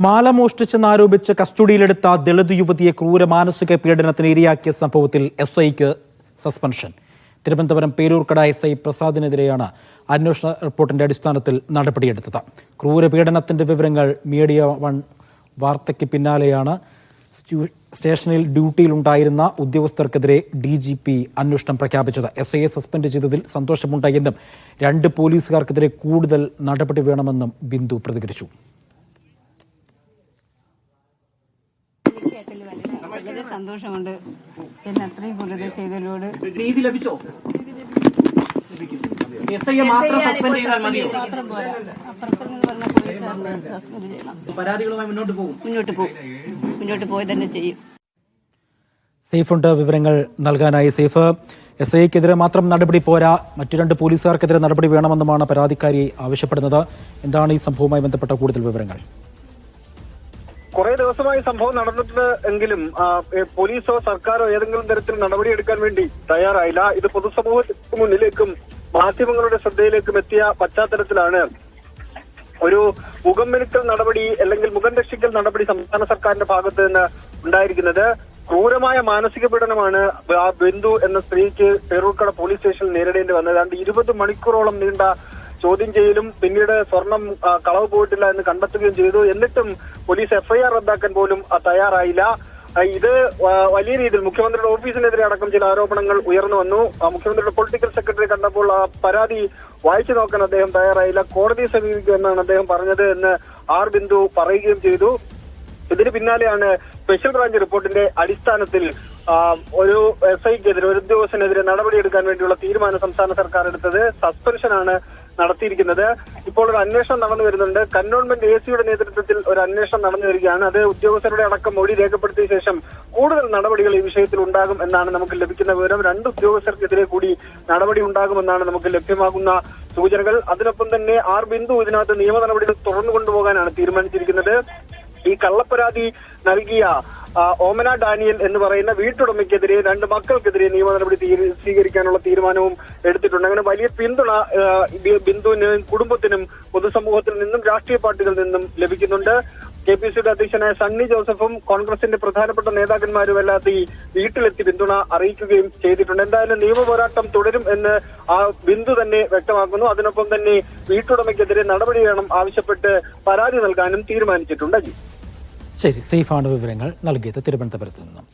മാല മോഷ്ടിച്ചെന്നാരോപിച്ച് കസ്റ്റഡിയിലെടുത്ത ദളിത് യുവതിയെ ക്രൂര മാനസിക പീഡനത്തിന് ഇരയാക്കിയ സംഭവത്തിൽ എസ് ഐക്ക് suspension. Thiruvananthapuram Peroorkada S I പ്രസാദിനെതിരെയാണ് അന്വേഷണ റിപ്പോർട്ടിന്റെ അടിസ്ഥാനത്തിൽ നടപടിയെടുത്തത് ക്രൂരപീഡനത്തിന്റെ വിവരങ്ങൾ മീഡിയ വൺ വാർത്തയ്ക്ക് പിന്നാലെയാണ്. സ്റ്റു- സ്റ്റേഷനിൽ ഡ്യൂട്ടിയിലുണ്ടായിരുന്ന ഉദ്യോഗസ്ഥർക്കെതിരെ ഡി ജി പി അന്വേഷണം പ്രഖ്യാപിച്ചത്. എസ് ഐയെ സസ്പെൻഡ് ചെയ്തതിൽ സന്തോഷമുണ്ടായെന്നും രണ്ട് പോലീസുകാർക്കെതിരെ കൂടുതൽ നടപടി വേണമെന്നും ബിന്ദു പ്രതികരിച്ചു. വളരെ സന്തോഷമുണ്ട്. എന്നെ അത്രയും പുലത് ചെയ്തതിലൂടെ നീതി ലഭിച്ചോ? എസ് മാത്രം സസ്പെൻഡ് ചെയ്താൽ മതിയോ? മാത്രം പോരാ. അപ്പുറത്ത് നിന്ന് പറഞ്ഞ പോലീസുകാരനെ സസ്പെൻഡ് ചെയ്യണം. പരാതികളുമായി പോകും. മുന്നോട്ട് പോകും. മുന്നോട്ട് പോയി തന്നെ ചെയ്യും. സേഫുണ്ട് വിവരങ്ങൾ നൽകാനായി സേഫ്. എസ് ഐക്കെതിരെ മാത്രം നടപടി പോരാ. മറ്റു രണ്ട് പോലീസുകാർക്കെതിരെ നടപടി വേണമെന്നുമാണ് പരാതിക്കാരി ആവശ്യപ്പെടുന്നത്. എന്താണ് ഈ സംഭവവുമായി ബന്ധപ്പെട്ട കൂടുതൽ വിവരങ്ങൾ? കുറെ ദിവസമായി സംഭവം നടന്നിട്ടുണ്ട് എങ്കിലും പോലീസോ സർക്കാരോ ഏതെങ്കിലും തരത്തിൽ നടപടിയെടുക്കാൻ വേണ്ടി തയ്യാറായില്ല. ഇത് പൊതുസമൂഹത്തിന് മുന്നിലേക്കും മാധ്യമങ്ങളുടെ ശ്രദ്ധയിലേക്കും എത്തിയ പശ്ചാത്തലത്തിലാണ് ഒരു മുഖം നടപടി അല്ലെങ്കിൽ മുഖം രക്ഷിക്കൽ നടപടി സംസ്ഥാന സർക്കാരിന്റെ ഭാഗത്ത് നിന്ന് ഉണ്ടായിരിക്കുന്നത്. ക്രൂരമായ മാനസിക പീഡനമാണ് ആ ബിന്ദു എന്ന സ്ത്രീക്ക് പേരൂർക്കട പോലീസ് സ്റ്റേഷനിൽ നേരിടേണ്ടി വന്നത്. ഏതാണ്ട് ഇരുപത് മണിക്കൂറോളം നീണ്ട ചോദ്യം ചെയ്യലും പിന്നീട് സ്വർണം കളവ് പോയിട്ടില്ല എന്ന് കണ്ടെത്തുകയും ചെയ്തു. എന്നിട്ടും പോലീസ് എഫ്ഐആർ റദ്ദാക്കാൻ പോലും തയ്യാറായില്ല. ഇത് വലിയ രീതിയിൽ മുഖ്യമന്ത്രിയുടെ ഓഫീസിനെതിരെ അടക്കം ചില ആരോപണങ്ങൾ ഉയർന്നു വന്നു. മുഖ്യമന്ത്രിയുടെ പൊളിറ്റിക്കൽ സെക്രട്ടറി കണ്ടപ്പോൾ ആ പരാതി വായിച്ചു നോക്കാൻ അദ്ദേഹം തയ്യാറായില്ല. കോടതിയെ സമീപിക്കുമെന്നാണ് അദ്ദേഹം പറഞ്ഞത് എന്ന് ആർ ബിന്ദു പറയുകയും ചെയ്തു. ഇതിന് പിന്നാലെയാണ് സ്പെഷ്യൽ ബ്രാഞ്ച് റിപ്പോർട്ടിന്റെ അടിസ്ഥാനത്തിൽ ഒരു എസ് ഐക്കെതിരെ ഒരു ഉദ്യോഗസ്ഥനെതിരെ നടപടിയെടുക്കാൻ വേണ്ടിയുള്ള തീരുമാനം സംസ്ഥാന സർക്കാർ എടുത്തത്. സസ്പെൻഷനാണ് നടത്തിയിരിക്കുന്നത്. ഇപ്പോൾ ഒരു അന്വേഷണം നടന്നു വരുന്നുണ്ട്. കന്റോൺമെന്റ് എ സിയുടെ നേതൃത്വത്തിൽ ഒരു അന്വേഷണം നടന്നു വരികയാണ്. അത് ഉദ്യോഗസ്ഥരുടെ അടക്കം മൊഴി രേഖപ്പെടുത്തിയ ശേഷം കൂടുതൽ നടപടികൾ ഈ വിഷയത്തിൽ ഉണ്ടാകും എന്നാണ് നമുക്ക് ലഭിക്കുന്ന വിവരം. രണ്ട് ഉദ്യോഗസ്ഥർക്കെതിരെ കൂടി നടപടി ഉണ്ടാകുമെന്നാണ് നമുക്ക് ലഭ്യമാകുന്ന സൂചനകൾ. അതിനൊപ്പം തന്നെ ആർ ബിന്ദു ഇതിനകത്ത് നിയമ നടപടികൾ തുടർന്നു കൊണ്ടുപോകാനാണ് തീരുമാനിച്ചിരിക്കുന്നത്. ഈ കള്ളപ്പരാതി നൽകിയ ഓമന ഡാനിയൽ എന്ന് പറയുന്ന വീട്ടുടമയ്ക്കെതിരെ രണ്ട് മക്കൾക്കെതിരെ നിയമ നടപടി സ്വീകരിക്കാനുള്ള തീരുമാനവും എടുത്തിട്ടുണ്ട്. അങ്ങനെ വലിയ പിന്തുണ ബിന്ദുവിനും കുടുംബത്തിനും പൊതുസമൂഹത്തിൽ നിന്നും രാഷ്ട്രീയ പാർട്ടികളിൽ നിന്നും ലഭിക്കുന്നുണ്ട്. കെ പി സിയുടെ അധ്യക്ഷനായ സണ്ണി ജോസഫും കോൺഗ്രസിന്റെ പ്രധാനപ്പെട്ട നേതാക്കന്മാരും എല്ലാം ഈ വീട്ടിലെത്തി പിന്തുണ അറിയിക്കുകയും ചെയ്തിട്ടുണ്ട്. എന്തായാലും നിയമ പോരാട്ടം തുടരും എന്ന് ആ ബിന്ദു തന്നെ വ്യക്തമാക്കുന്നു. അതിനൊപ്പം തന്നെ വീട്ടുടമയ്ക്കെതിരെ നടപടി വേണം ആവശ്യപ്പെട്ട് പരാതി നൽകാനും തീരുമാനിച്ചിട്ടുണ്ട്. ശരി സേഫാണ് വിവരങ്ങൾ നൽകിയത് തിരുവനന്തപുരത്ത് നിന്നും.